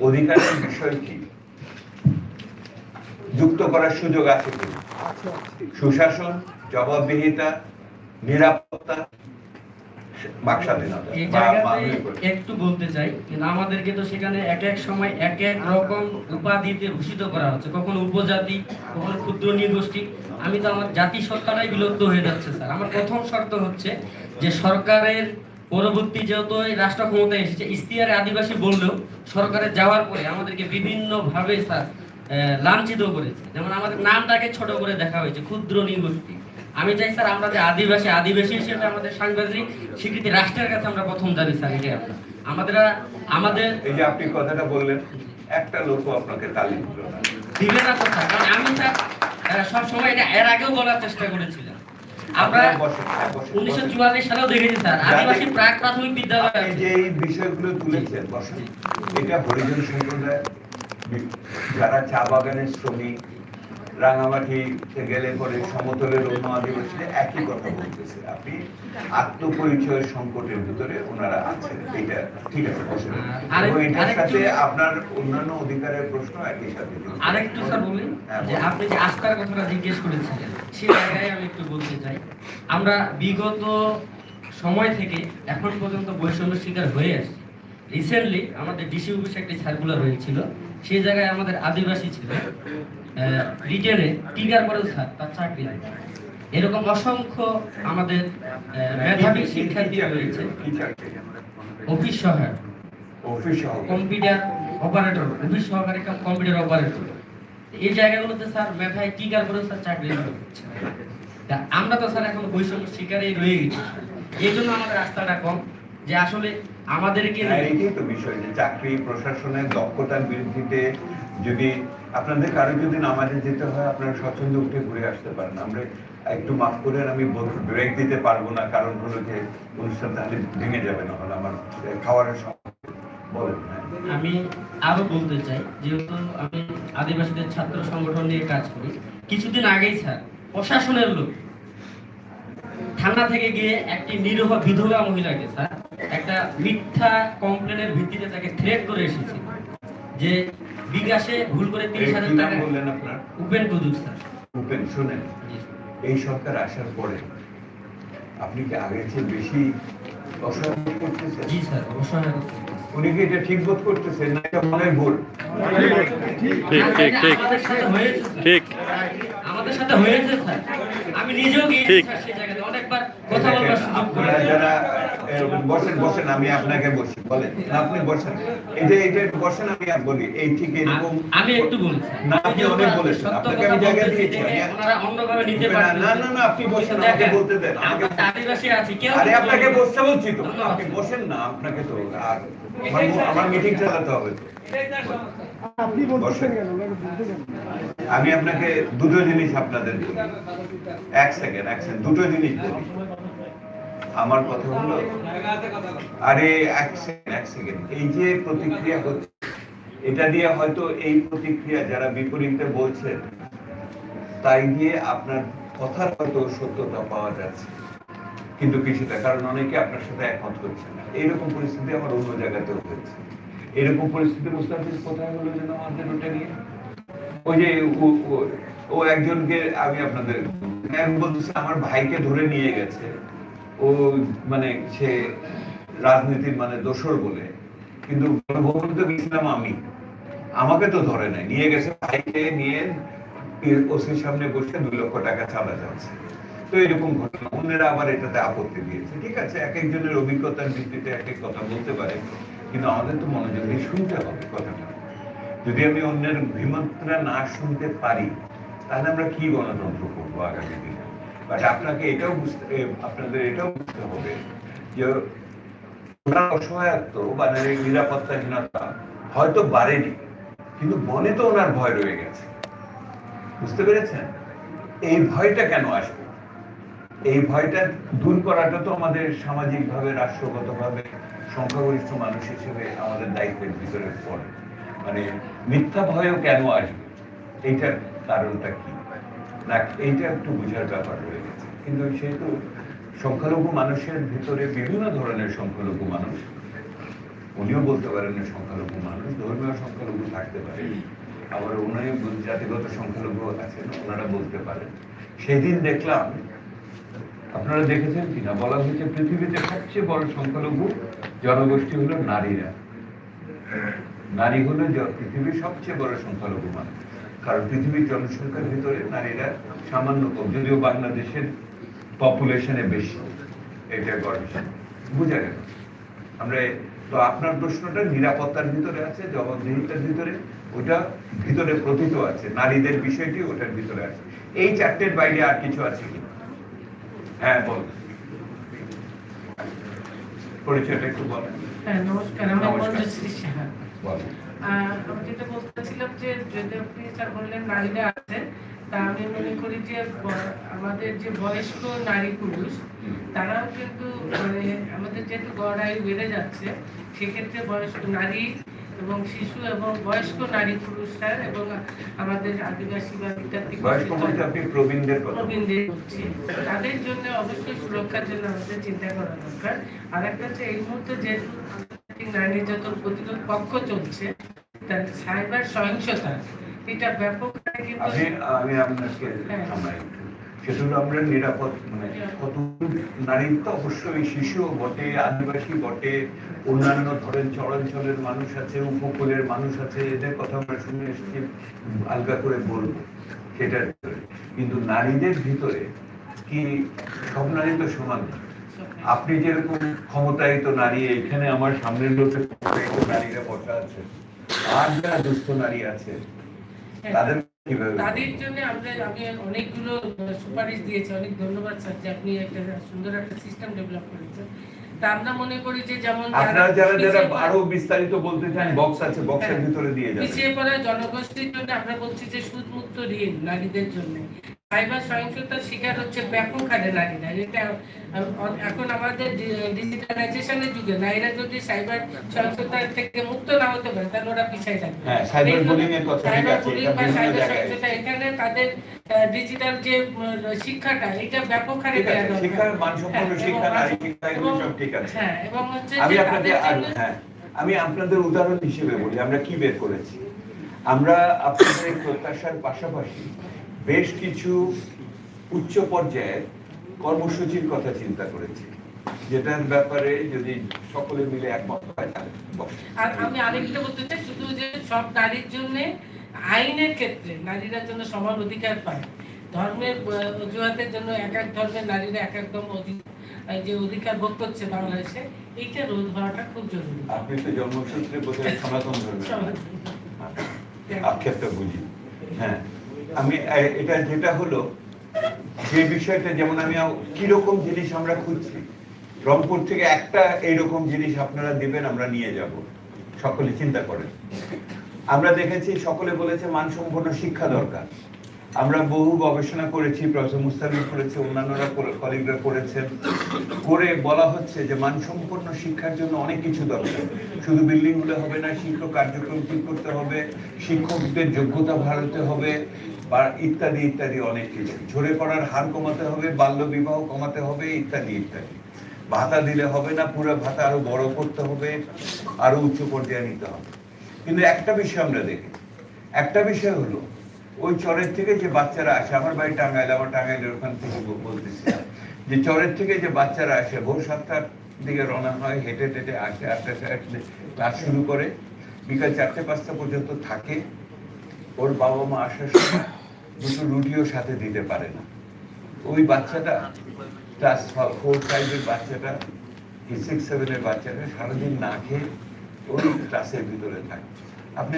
অধিকারের বিষয় কি? যুক্ত করার সুযোগ আছে কি? সুশাসন জবাবদিহিতা নিরাপত্তা। একটু বলতে চাই কিন্তু আমাদেরকে তো সেখানে এক এক সময় এক এক রকম উপাধিতে ভূষিত করা হচ্ছে। কখনো উপজাতি কখনো ক্ষুদ্র নৃগোষ্ঠী। আমি তো আমার জাতি সত্তাটাই বিলুপ্ত হয়ে যাচ্ছে স্যার। আমার প্রথম শর্ত হচ্ছে যে সরকারের পরবর্তী যেহেতু রাষ্ট্র ক্ষমতায় এসেছে ইস্তিয়ারে আদিবাসী বললেও সরকারে যাওয়ার পরে আমাদেরকে বিভিন্ন ভাবে স্যার লাঞ্ছিত করেছে। যেমন আমাদের নামটাকে ছোট করে দেখা হয়েছে ক্ষুদ্র নৃগোষ্ঠী। আমি চাই স্যার আমরা যে আদিবাসী আদিবাসী হিসেবে আমাদের সাংবিধানিক স্বীকৃতি রাষ্ট্রের কাছে আমরা প্রথম জানি স্যার আমরা। আমাদের আমাদের এই যে আপনি কথাটা বললেন একটা লোকও আপনাকে তালি দিল না। দিবে না স্যার কারণ আমি স্যার সব সময় এটা এর আগেও বলার চেষ্টা করেছিলাম। আমরা আপনারা বসেন, উনিশশো বসেন। চুয়াল্লিশ সালেও দেখেছি স্যার আদিবাসী প্রাক প্রাথমিক বিদ্যালয় যে এই বিষয়গুলো তুলেছেন বসেন এটা হরিজন সম্প্রদায় যারা চা বাগানের শ্রমিক রাঙামাটিতে গেলে পরে সমতলের অন্য আদিবাসীরা একই কথা বলতেছে। আপনি আত্মপরিচয় সংকটের ভিতরে ওনারা আছেন। এটা ঠিক আছে এবং এটার সাথে আপনার অন্যান্য অধিকারের প্রশ্ন একই সাথে। আরেকটু স্যার বলি হ্যাঁ, যে আপনি যে আস্থার কথাটা জিজ্ঞেস করেছিলেন সেই জায়গায় আমি একটু বলতে চাই। আমরা বিগত সময় থেকে এখন পর্যন্ত বৈষম্য শিকার হয়ে আসছি। রিসেন্টলি আমাদের ডিসি অফিসে একটি সার্কুলার হয়েছিল। সেই জায়গায় আমাদের আদিবাসী ছিল। রিটেনে টিকার পরেও স্যার তার চাকরি এরকম অসংখ্য আমাদের মেধাবী শিক্ষার্থী রয়েছে। অফিস সহায়ক কম্পিউটার অপারেটর অফিস সহকারী কাম কম্পিউটার অপারেটর এই জায়গাগুলোতে স্যার মেধায় টিকার করে স্যার চাকরি আমরা তো স্যার এখন বৈষম্য শিকারেই রয়ে গেছি। এই জন্য আমাদের রাস্তাটা কম। যে আসলে আমাদেরকে হ্যাঁ, এইটাই তো বিষয় যে চাকরি প্রশাসনের দক্ষতার বৃদ্ধিতে যদি আপনাদের কারও যদি নামাজে যেতে হয় আপনারা স্বচ্ছন্দ উঠে ঘুরে আসতে পারেন আমরা একটু মাফ করে আমি ব্রেক দিতে পারব না কারণ হলো যে অনুষ্ঠান তাহলে ভেঙে যাবে না হলে আমার খাওয়ারের সময় বলেন হ্যাঁ। আমি আরও বলতে চাই যেহেতু আমি আদিবাসীদের ছাত্র সংগঠন নিয়ে কাজ করি কিছুদিন আগেই স্যার প্রশাসনের লোক থানা থেকে গিয়ে একটি নিরহ বিধবা মহিলাকে স্যার একটা মিথ্যা কমপ্লেনের ভিত্তিতে তাকে থ্রেট করে এসেছে যে বিকাশে ভুল করে তিরিশ হাজার টাকা বললেন আপনার? উপেন কুজুক স্যার। উপেন শুনেন। এই সরকার আসার পরে আপনি কি আগের চেয়ে বেশি অসহায় করতেছেন? জি স্যার অসহায় উনি কি এটা ঠিক বোধ করতেছেন? না এটা মনের ভুল। ঠিক ঠিক ঠিক। ঠিক। আমাদের সাথে হয়েছে স্যার। আমি নিজেও গিয়েছি স্যার সেই জায়গাতে। অনেকবার কথা বলবার সুযোগ করেছি যারা বসেন বসেন আমি আপনাকে বসি বলেন আপনি বসেন। এটা এটা বসেন আমি আর বলি এই ঠিক এরকম আমি একটু বলি না আপনি অনেক বলেছেন আপনাকে আমি জায়গা দিয়েছি আমি- অন্যভাবে নিতে পারেন না। না। না আপনি বসেন আমাকে বলতে দেন আমাকে আমরা আদিবাসী আছি কেউ আরে আপনাকে না। বসতে বলছি তো। আপনি বসেন না আপনাকে তো আর আমার- মিটিং চালাতে হবে। আপনি কেন আমি আপনাকে দুটো জিনিস আপনাদের বলি। এক সেকেন্ড এক সেকেন্ড দুটো জিনিস বলি। আমার কথা হলো, আরে এক সেকেন্ড এক সেকেন্ড এই যে প্রতিক্রিয়া হচ্ছে, এটা দিয়ে হয়তো এই প্রতিক্রিয়া যারা বিপরীতে বলছেন, তাই দিয়ে আপনার কথার হয়তো সত্যতা পাওয়া যাচ্ছে, কিন্তু কিছুটা, কারণ অনেকে আপনার সাথে একমত করছে না। এইরকম পরিস্থিতি আমার অন্য জায়গাতেও হয়েছে এরকম পরিস্থিতি মুস্তাফিজ কোথায় হলো যেন আমাদের ওটা নিয়ে? ওই যে ও- একজনকে আমি আপনাদের বলতেছে, আমার ভাইকে ধরে নিয়ে গেছে। ও মানে সে রাজনীতির মানে দোসর বলে। কিন্তু গণভবনে গেছিলাম আমি। আমাকে তো ধরে নাই। নিয়ে গেছে ভাইকে নিয়ে ওসির সামনে বসে দুই লক্ষ টাকা চালা যাচ্ছে তো এরকম ঘটনা। অন্যরা আবার এটাতে আপত্তি দিয়েছে। ঠিক আছে, এক একজনের অভিজ্ঞতার ভিত্তিতে এক এক কথা বলতে পারে। কিন্তু আমাদের তো মনোযোগ দিয়ে শুনতে হবে কথাটা। যদি আমি অন্যের অভিমতটা না শুনতে পারি, তাহলে আমরা কি গণতন্ত্র করব আগামী দিনে? বাট আপনাকে এটাও বুঝতে আপনাদের এটাও বুঝতে হবে যে ওনার অসহায়ত্ব মানে নিরাপত্তাহীনতা হয়তো বাড়েনি, কিন্তু মনে তো ওনার ভয় রয়ে গেছে। বুঝতে পেরেছেন? এই ভয়টা কেন আসবে? এই ভয়টা দূর করাটা তো আমাদের সামাজিকভাবে, রাষ্ট্রগতভাবে সংখ্যাগরিষ্ঠ মানুষ হিসেবে আমাদের দায়িত্বের ভিতরে পড়ে। মানে মিথ্যা ভয়ও কেন আসবে? এইটার কারণটা কি? এইটা একটু বোঝার ব্যাপার রয়ে গেছে। কিন্তু সেহেতু সংখ্যালঘু মানুষের ভিতরে বিভিন্ন ধরনের সংখ্যালঘু মানুষ উনিও বলতে পারেন না সংখ্যালঘু মানুষ ধর্মীয় সংখ্যালঘু থাকতে পারে। আবার উনি জাতিগত সংখ্যালঘু আছেন ওনারা বলতে পারেন। সেদিন দেখলাম আপনারা দেখেছেন কিনা? বলা হয়েছে পৃথিবীতে সবচেয়ে বড় সংখ্যালঘু জনগোষ্ঠী হলো নারীরা। নারী হলো পৃথিবীর সবচেয়ে বড় সংখ্যালঘু মানুষ। কারণ পৃথিবীর জনসংখ্যার ভিতরে নারীরা সামান্য কম যদিও বাংলাদেশের পপুলেশনে বেশি। এটা গবেষণা বুঝা গেল। আমরা তো আপনার প্রশ্নটা নিরাপত্তার ভিতরে আছে জবাবদিহিতার ভিতরে? ওটা ভিতরে প্রথিত আছে। নারীদের বিষয়টি ওটার ভিতরে আছে। এই চারটের বাইরে আর কিছু আছে কি? হ্যাঁ বল। পরিচয়টা একটু বলেন। হ্যাঁ নমস্কার। আমি আমি যেটা বলতেছিলাম যে যদি আপনি স্যার বললেন নারীরা আছে তা আমি মনে করি যে আমাদের যে বয়স্ক নারী পুরুষ তারাও কিন্তু মানে আমাদের যেহেতু গড় আয়ু বেড়ে যাচ্ছে সেক্ষেত্রে বয়স্ক নারী এবং শিশু এবং বয়স্ক নারী পুরুষরা এবং আমাদের আদিবাসী বা প্রবীণদের প্রবীণদের তাদের জন্য অবশ্যই সুরক্ষার জন্য আমাদের চিন্তা করা দরকার। আর একটা হচ্ছে এই মুহূর্তে যেহেতু নারী নির্যাতন প্রতিরোধ পক্ষ চলছে তার সাইবার সহিংসতা এটা ব্যাপক হারে আমি আপনাকে হ্যাঁ। সেটা হলো আমরা নিরাপদ মানে কত নারীর তো অবশ্যই শিশু বটে আদিবাসী বটে অন্যান্য ধরেন চরাঞ্চলের মানুষ আছে উপকূলের মানুষ আছে এদের কথা আমরা শুনে এসেছি আলগা করে বলব সেটার কিন্তু নারীদের ভিতরে কি সব নারী তো সমান না। আপনি যেরকম ক্ষমতায়িত নারী এখানে আমার সামনের লোকের ক্ষমতায়িত নারীরা বসা আছে। আর যারা দুস্থ নারী আছে তাদের তাদের জন্য আমরা আমি অনেকগুলো সুপারিশ দিয়েছি অনেক ধন্যবাদ স্যার যে আপনি একটা সুন্দর একটা সিস্টেম ডেভেলপ করেছেন। তা আমরা মনে করি যে যেমন আপনারা যারা যারা আরও বিস্তারিত বলতে চান বক্স আছে বক্সের হ্যাঁ। ভিতরে দিয়ে যাবেন। পিছিয়ে পড়া জনগোষ্ঠীর জন্য আমরা বলছি যে সুদ মুক্ত ঋণ নারীদের জন্য। সাইবার সহিংসতার শিকার হচ্ছে ব্যাপক হারে নারীরা এটা এখন আমাদের ডিজিটালাইজেশনের যুগে নারীরা যদি সাইবার সহিংসতা থেকে মুক্ত না হতে পারে তাহলে ওরা পিছিয়ে থাকবে cyber bullying এর কথা ঠিক সাইবার বুলিং এটা বা সাইবার। সহিংসতা এখানে তাদের ডিজিটাল যে শিক্ষাটা এটা ব্যাপক হারে দেওয়া দরকার। শিক্ষার মানসম্পন্ন হ্যাঁ, শিক্ষা, নারী শিক্ষা, এগুলো সব ঠিক আছে। হ্যাঁ এবং হচ্ছে আমি আপনাদের হ্যাঁ আমি আপনাদের উদাহরণ হিসেবে বলি আমরা কি বের করেছি আমরা আপনাদের প্রত্যাশার পাশাপাশি বেশ কিছু উচ্চ পর্যায়ের কর্মসূচির কথা চিন্তা করেছি যেটার ব্যাপারে যদি সকলে মিলে একমত হয় তাহলে আর আমি আরেকটা বলতে চাই শুধু যে সব নারীর জন্য আইনের ক্ষেত্রে নারীরা জন্য সমান অধিকার পায়। ধর্মের অজুহাতের জন্য এক এক ধর্মের নারীরা এক একদম যে অধিকার ভোগ করছে বাংলাদেশে এইটা রোধ হওয়াটা খুব জরুরি। আপনি তো জন্মসূত্রে বোধহয় সনাতন ধর্মের সমান। আক্ষেপটা বুঝি। হ্যাঁ আমি এটা যেটা হলো, যে বিষয়টা যেমন আমি কীরকম জিনিস আমরা খুঁজছি, রংপুর থেকে একটা এইরকম জিনিস আপনারা দিবেন, আমরা নিয়ে যাব। সকলে চিন্তা করেন। আমরা দেখেছি, সকলে বলেছে মানসম্পন্ন শিক্ষা দরকার। আমরা বহু গবেষণা করেছি, প্রফেসর মুস্তাফিজ করেছে, অন্যান্যরা কলিগরা করেছেন। করে বলা হচ্ছে যে মানসম্পন্ন শিক্ষার জন্য অনেক কিছু দরকার। শুধু বিল্ডিং হলে হবে না, শিক্ষক কার্যক্রম ঠিক করতে হবে, শিক্ষকদের যোগ্যতা বাড়াতে হবে বা ইত্যাদি ইত্যাদি অনেক কিছু ঝরে পড়ার হার কমাতে হবে বাল্য বিবাহ কমাতে হবে, ইত্যাদি ইত্যাদি। ভাতা দিলে হবে না, পুরো ভাতা আরও বড় করতে হবে, আরও উচ্চ পর্যায়ে নিতে হবে। কিন্তু একটা বিষয় আমরা দেখি। একটা বিষয় হলো, ওই চরের থেকে যে বাচ্চারা আসে, আমার বাড়ি টাঙ্গাইল, আমার টাঙ্গাইলের ওখান থেকে বলতেছি যে চরের থেকে যে বাচ্চারা আসে ভোর সাতটার দিকে রওনা হয় হেঁটে টেটে আসে আটটা ক্লাস শুরু করে, বিকাল চারটে পাঁচটা পর্যন্ত থাকে। ওর বাবা মা আসার সময় দুটো রুটিও সাথে দিতে পারে না। ওই বাচ্চাটা ক্লাস ফোর ফাইভের বাচ্চাটা কি সিক্স সেভেনের বাচ্চাটা সারাদিন না খেয়ে ওই ক্লাসের ভিতরে থাকে। আপনি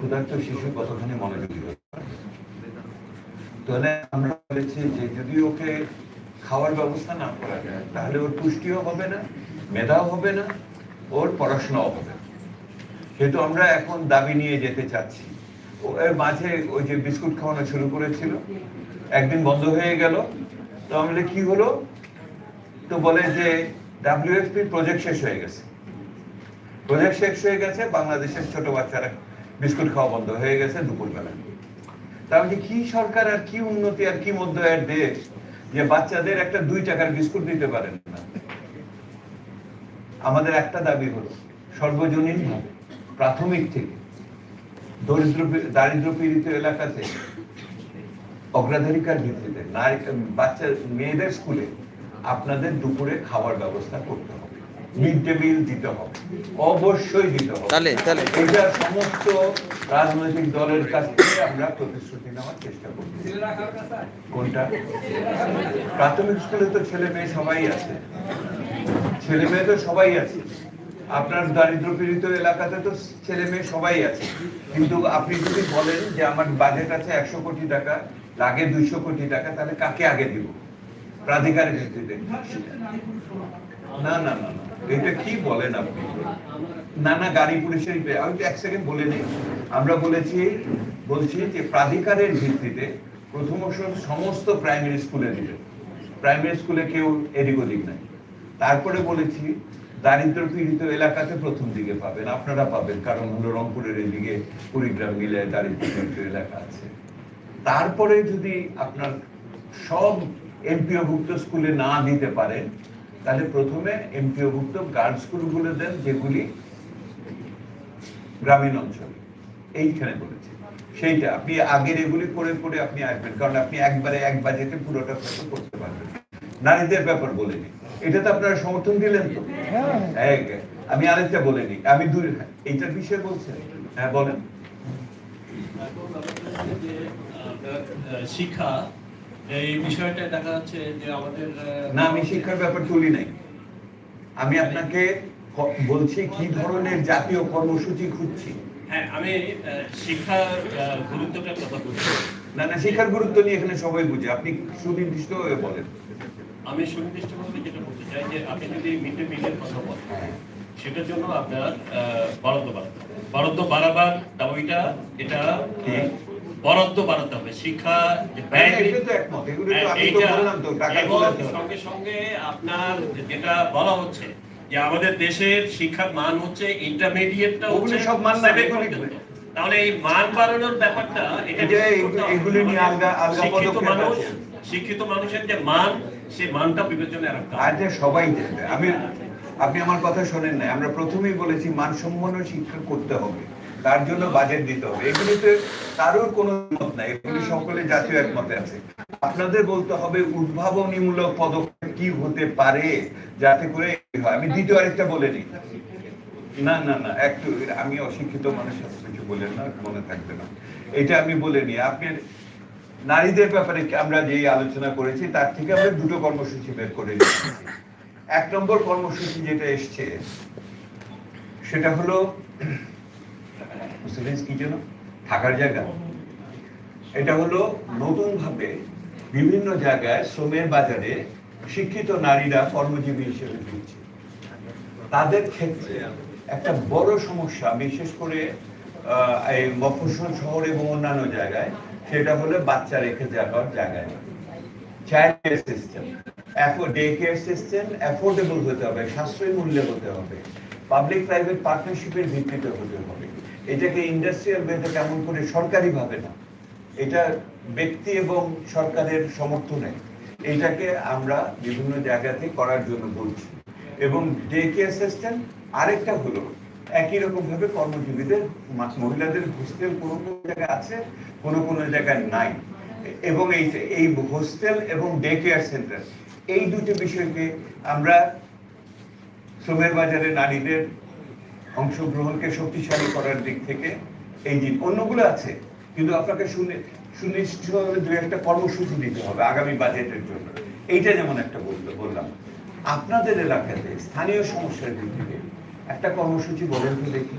ক্ষুধার্ত শিশু, কতখানি মনোযোগী হতে পারে? তাহলে আমরা বলেছি যে যদি ওকে খাওয়ার ব্যবস্থা না করা যায়, তাহলে ওর পুষ্টিও হবে না, মেধাও হবে না, ওর পড়াশোনাও হবে না। সেহেতু আমরা এখন দাবি নিয়ে যেতে চাচ্ছি এর মাঝে ওই যে বিস্কুট খাওয়ানো শুরু করেছিল। একদিন বন্ধ হয়ে গেল। তো আমি বলি, কি হলো? তো বলে যে ডাব্লিউএফপি প্রজেক্ট শেষ হয়ে গেছে। প্রজেক্ট শেষ হয়ে গেছে বাংলাদেশের ছোট বাচ্চারা বিস্কুট খাওয়া বন্ধ হয়ে গেছে দুপুরবেলা। তাহলে কি সরকার আর কি উন্নতি আর কি মধ্য আয়ের দেশ যে বাচ্চাদের একটা দুই টাকার বিস্কুট দিতে পারেন না? আমাদের একটা দাবি হলো সর্বজনীন প্রাথমিক থেকে দরিদ্র দারিদ্র পীড়িত এলাকাতে অগ্রাধিকার ভিত্তিতে নারী বাচ্চা মেয়েদের স্কুলে আপনাদের দুপুরে খাবার ব্যবস্থা করতে হবে। মিড ডে মিল দিতে হবে। অবশ্যই দিতে হবে। তাহলে তাহলে। এটা সমস্ত রাজনৈতিক দলের কাছ থেকে আমরা প্রতিশ্রুতি নেওয়ার চেষ্টা করছি। কোনটা? প্রাথমিক স্কুলে তো ছেলে মেয়ে সবাই আছে। ছেলে মেয়ে তো সবাই আছে। আপনার দারিদ্র পীড়িত এলাকাতে তো ছেলে মেয়ে সবাই আছে। কিন্তু আপনি যদি বলেন যে আমার বাজেট আছে একশো কোটি টাকা, লাগে দুইশো কোটি টাকা, তাহলে কাকে আগে দিব? প্রাধিকারের ভিত্তিতে না না না এটা কি বলেন আপনি? না না, গাড়ি পুলিশের আমি তো এক সেকেন্ড বলে নিই। আমরা বলেছি, বলছি যে প্রাধিকারের ভিত্তিতে প্রথম সমস্ত প্রাইমারি স্কুলে দিবে। প্রাইমারি স্কুলে কেউ এদিক ওদিক নাই। তারপরে বলেছি দারিদ্র পীড়িত এলাকাতে প্রথম দিকে পাবেন, আপনারা পাবেন, কারণ হলো রংপুরের এদিকে কুড়িগ্রাম মিলে দারিদ্র পীড়িত এলাকা আছে। তারপরে যদি আপনার সব এমপিওভুক্ত স্কুলে না দিতে পারেন, তাহলে প্রথমে এমপিওভুক্ত গার্লস স্কুলগুলো দেন, যেগুলি গ্রামীণ অঞ্চলে। এইখানে বলেছি। সেইটা আপনি আগের এগুলি করে করে আপনি আসবেন, কারণ আপনি একবারে এক বাজেটে পুরোটা করতে পারবেন। নারীদের ব্যাপার বলেনি এটা তো আপনারা সমর্থন দিলেন তো। হ্যাঁ। আমি আরেকটা বলিনি আমি দূর এইটার বিষয়ে বলছেন? হ্যাঁ বলেন। শিক্ষা এই বিষয়টা দেখা যাচ্ছে যে আমাদের না আমি শিক্ষার ব্যাপার তুলি নাই। আমি আপনাকে বলছি কি ধরনের জাতীয় কর্মসূচি খুঁজছি। হ্যাঁ আমি শিক্ষার গুরুত্বটার কথা বলছি। না না শিক্ষার গুরুত্ব নিয়ে এখানে সবাই বুঝে। আপনি সুনির্দিষ্ট হয়ে বলেন। আমি সুনির্দিষ্টভাবে যেটা বলতে চাই যে আপনি যদি মিড ডে মিলের কথা বলেন। সেটার জন্য আপনার বরাদ্দ বাড়াতে বরাদ্দ বাড়াবার দাবিটা এটা বরাদ্দ বাড়াতে হবে শিক্ষা হ্যাঁ। সঙ্গে সঙ্গে আপনার যেটা বলা হচ্ছে যে আমাদের দেশের শিক্ষার মান হচ্ছে ইন্টারমিডিয়েটটা হচ্ছে সব মান। তাহলে এই মান বাড়ানোর ব্যাপারটা এটা যে। এগুলি নিয়ে আলগা- আলগা শিক্ষিত মানুষ শিক্ষিত মানুষের যে মান সেই মানটা বিবেচনায় রাখতে আর সবাই দেবে আমি, আপনি আমার কথা শোনেন না আমরা প্রথমেই বলেছি মানসম্পন্ন শিক্ষা করতে হবে। তার জন্য বাজেট দিতে হবে। এগুলিতে কারোর কোনো মত নাই। এগুলি সকলে জাতীয় একমতে আছে। আপনাদের বলতে হবে, উদ্ভাবনীমূলক পদক্ষেপ কি হতে পারে যাতে করে হয়? আমি দ্বিতীয় আরেকটা বলে নিই। না না না, একটু, আমি অশিক্ষিত মানুষের কিছু বলেন না, মনে থাকবে না। এটা আমি বলে নিই। আপনি নারীদের ব্যাপারে আমরা যে আলোচনা করেছি, তার থেকে আমরা দুটো কর্মসূচি বের করে নিয়েছি। এক নম্বর কর্মসূচি যেটা এসছে, সেটা হলো কি জন্য? থাকার জায়গা। এটা হলো নতুন ভাবে বিভিন্ন জায়গায় শ্রমের বাজারে শিক্ষিত নারীরা কর্মজীবী হিসেবে ঢুকছে। তাদের ক্ষেত্রে একটা বড় সমস্যা, বিশেষ করে মফস্বল শহর এবং অন্যান্য জায়গায় সেটা হলো বাচ্চা রেখে যাওয়ার জায়গায় child care system day care system affordable হতে হবে, সাশ্রয়ী মূল্যে হতে হবে পাবলিক প্রাইভেট পার্টনারশিপের ভিত্তিতে হতে হবে। এটাকে ইন্ডাস্ট্রিয়াল ওয়েতে কেমন করে সরকারি ভাবে না। এটা ব্যক্তি এবং সরকারের সমর্থনে। এটাকে আমরা বিভিন্ন জায়গাতে করার জন্য বলছি। এবং ডে কেয়ার সিস্টেম আরেকটা হলো একই রকম ভাবে কর্মজীবীদের মহিলাদের হোস্টেল কোনো কোনো জায়গায় আছে, কোনো কোনো জায়গায় নাই। এবং এই এই হোস্টেল এবং ডে কেয়ার সেন্টার এই দুটি বিষয়কে আমরা শ্রমের বাজারে নারীদের অংশগ্রহণকে শক্তিশালী করার দিক থেকে এই যে, অন্যগুলো আছে, কিন্তু আপনাকে শুনে সুনিশ্চিতভাবে দু একটা কর্মসূচি দিতে হবে আগামী বাজেটের জন্য। এইটা যেমন একটা বলতে বললাম। আপনাদের এলাকাতে স্থানীয় সমস্যার ভিত্তিতে একটা কর্মসূচি বলেন তো দেখি।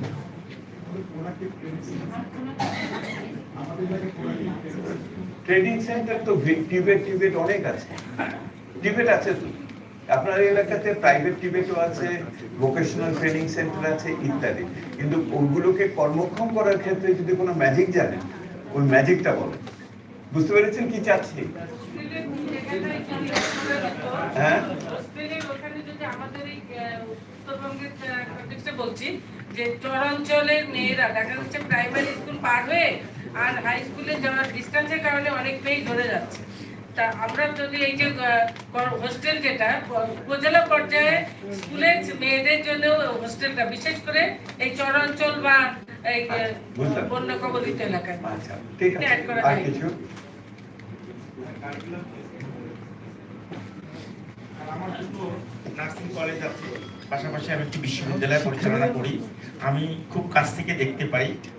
ট্রেনিং সেন্টার তো টিবেট টিবেট অনেক আছে। টিবেট আছে তো। আপনার এলাকাতে প্রাইভেট টিবেটও আছে ভোকেশনাল ট্রেনিং সেন্টার আছে, ইত্যাদি। কিন্তু ওগুলোকে কর্মক্ষম করার ক্ষেত্রে যদি কোনো ম্যাজিক জানেন, ওই ম্যাজিকটা বলেন। বুঝতে পেরেছেন কি চাচ্ছি? হ্যাঁ? হোস্টেলের ওখানে যদি আমাদের এই, আহ, উত্তরবঙ্গের এ বলছি যে চরাঞ্চলের মেয়েরা দেখা যাচ্ছে প্রাইমারি স্কুল পার হয়ে আর হাই স্কুলে যাওয়ার ডিস্টেন্সের কারণে অনেক মেয়েই ধরে যাচ্ছে। তা আমরা যদি এই যে হোস্টেল যেটা উপজেলা পর্যায়ে স্কুলের মেয়েদের জন্য হোস্টেলটা বিশেষ করে এই চরাঞ্চল বা এই বন্য কবলিত এলাকায়। আচ্ছা ঠিক আছে। কিছু? আমার দুটো নার্সিং কলেজ আছে। পাশাপাশি আমি একটি বিশ্ববিদ্যালয় পরিচালনা করি। আমি খুব কাছ থেকে দেখতে পাই